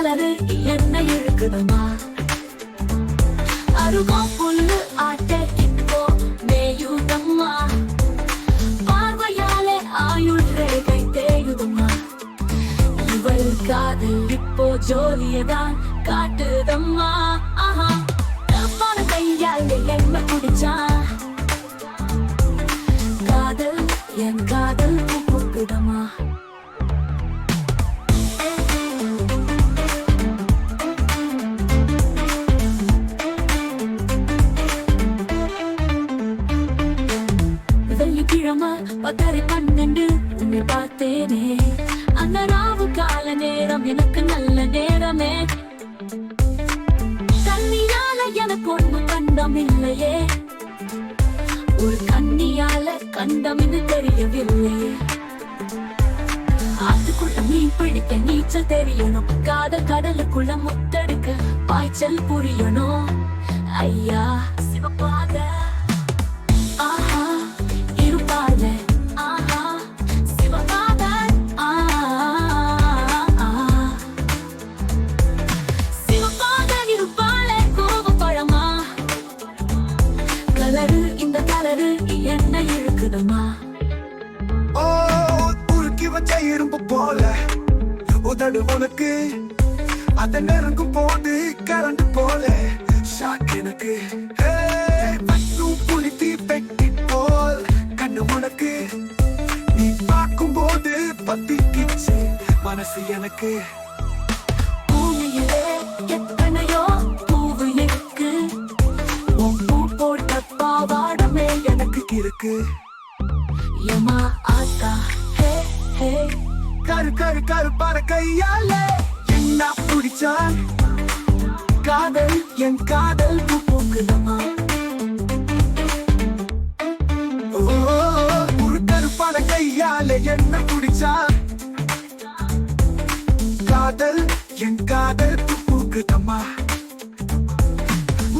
Colour என்ன இருக்குதுமா அருமா புல்லு ஆட்ட கிட்கோ மேயுதம்மா? பார்வையாலே ஆயுள் ரேகை தேயுதம்மா இவள் காதல் இப்போ ஜோலியதான் காட்டுதம்மா. ஆஹா தப்பான கையால் என்ன குடிச்சா? காதல் என் காதல் புகுதமா வெள்ளிக்கிழமை பத்தரை பன்னெண்டு உன்னை பார்த்தேனே. அந்த ராவு கால நேரம் எனக்கு நல்ல நேரமே. தண்ணியால எனக்கு ஒண்ணு கண்டம் இல்லையே. ஒரு கண்ணியால கண்டம் இது தெரியவில்லையே. ஆத்துக்குள்ள மீன் பிடிக்க நீச்சல் தெரியணும். காத கடலுக்குள்ள முத்தெடுக்க பாய்ச்சல் புரியணும். ஐயா. உருக்கி வச்ச இரும்பு போல. உதடு உனக்கு. அத நெருங்கும் போது கரண்ட் போல. ஷாக் எனக்கு. ஏய், பட்டும் புலித்தி பெட்டி போல். கண்ணு உனக்கு. நீ பார்க்கும் போது பத்திக்கிச்சு மனசு எனக்கு. பூமியிலே எத்தனையோ பூவு இருக்கு. பூ போட்ட பாவாடமே எனக்கு இருக்கு. யமா ஆத்தா. ஹே கரு கரு கருப்பான கையால. என்ன பிடிச்சான் காதல் என் காதல் போக்குதமா ஒரு கருப்பான கையால என்ன பிடிச்சா? காதல் என் காதல் பூக்குதம்மா.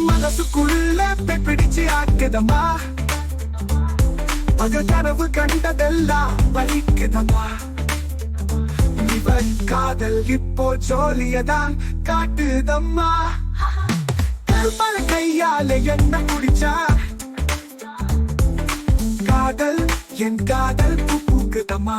மனசுக்குள்ள பிடிச்சு ஆக்குதம்மா. பகல் கனவு கண்டதெல்லாம் வலிக்குதம்மா இவன் காதல் இப்போ ஜோலியதான் காட்டுதம்மா கருப்பான கையால என்ன பிடிச்சா காதல் என் காதல் பூ பூக்குதம்மா